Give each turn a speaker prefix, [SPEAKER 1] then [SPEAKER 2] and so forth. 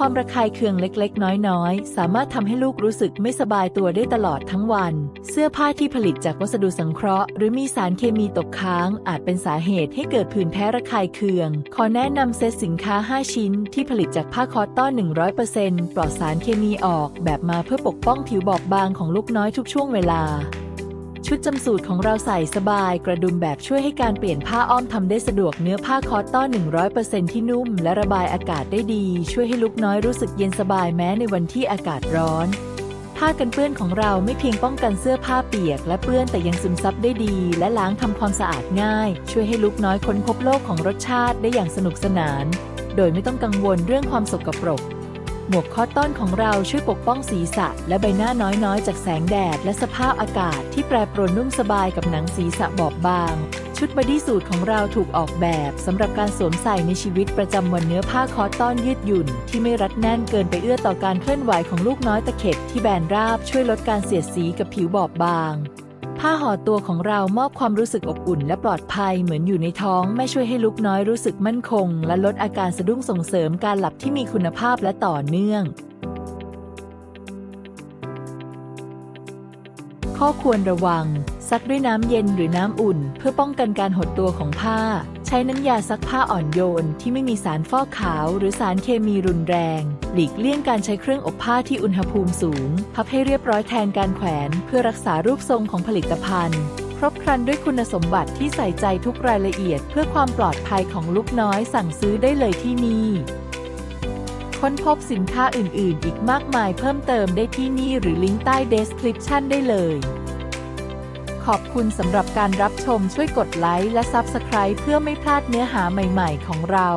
[SPEAKER 1] ความระคายเคืองเล็กๆ น้อยๆ สามารถทำให้ลูกรู้สึกไม่สบายตัวได้ตลอดทั้งวัน เสื้อผ้าที่ผลิตจากวัสดุสังเคราะห์ หรือมีสารเคมีตกค้าง อาจเป็นสาเหตุให้เกิดผื่นแพ้ระคายเคือง ขอแนะนำเซตสินค้า 5 ชิ้น ที่ผลิตจากผ้าคอตตอน 100%ปลอดสารเคมีออกแบบมาเพื่อปกป้องผิวบอบบางของลูกน้อยทุกช่วงเวลา ชุดจำสูตรของเราใส่สบายกระดุมแบบช่วยให้การเปลี่ยนผ้าอ้อมทำได้สะดวกเนื้อผ้าคอตตอน100%ที่นุ่ม และระบายอากาศได้ดี ช่วยให้ลูกน้อยรู้สึกเย็นสบายแม้ในวันที่อากาศร้อน ผ้ากันเปื้อนของเราไม่เพียงป้องกันเสื้อผ้าเปียก และเปื้อนแต่ยังซึมซับได้ดี และล้างทำความสะอาดง่าย ช่วยให้ลูกน้อยค้นพบโลกของรสชาติได้อย่างสนุกสนาน โดยไม่ต้องกังวลเรื่องความสกปรก หมวกคอตตอนของเราช่วยปกป้องศีรษะ และใบหน้าน้อยๆ จากแสงแดด และสภาพอากาศที่แปรปรวนนุ่มสบายกับหนังศีรษะบอบบาง ชุดบอดี้สูทของเราถูกออกแบบสำหรับการสวมใส่ในชีวิตประจำวันเนื้อผ้าคอตตอนยืดหยุ่น ที่ไม่รัดแน่นเกินไปเอื้อต่อการเคลื่อนไหวของลูกน้อยตะเข็บที่แบนราบช่วยลดการเสียดสีกับผิวบอบบาง ผ้าห่อตัวของเรามอบความรู้สึกอบอุ่นและปลอดภัยเหมือนอยู่ในท้อง ไม่ช่วยให้ลูกน้อยรู้สึกมั่นคง และลดอาการสะดุ้งส่งเสริมการหลับที่มีคุณภาพและต่อเนื่อง ข้อควรระวัง ซักด้วยน้ำเย็นหรือน้ำอุ่น เพื่อป้องกันการหดตัวของผ้า ใช้น้ำยาซักผ้าอ่อนโยน ที่ไม่มีสารฟอกขาว หรือสารเคมีรุนแรง หลีกเลี่ยงการใช้เครื่องอบผ้าที่อุณหภูมิสูง พับให้เรียบร้อยแทนการแขวน เพื่อรักษารูปทรงของผลิตภัณฑ์ครบครันด้วยคุณสมบัติที่ใส่ใจทุกรายละเอียด เพื่อความปลอดภัยของลูกน้อยสั่งซื้อได้เลยที่นี่ ค้นพบสินค้าอื่น ๆ อีกมากมายเพิ่มเติมได้ที่นี่หรือลิงก์ใต้ description ได้เลย ขอบคุณสำหรับการรับชมช่วยกดไลค์และ Subscribe เพื่อไม่พลาดเนื้อหาใหม่ ๆ ของเรา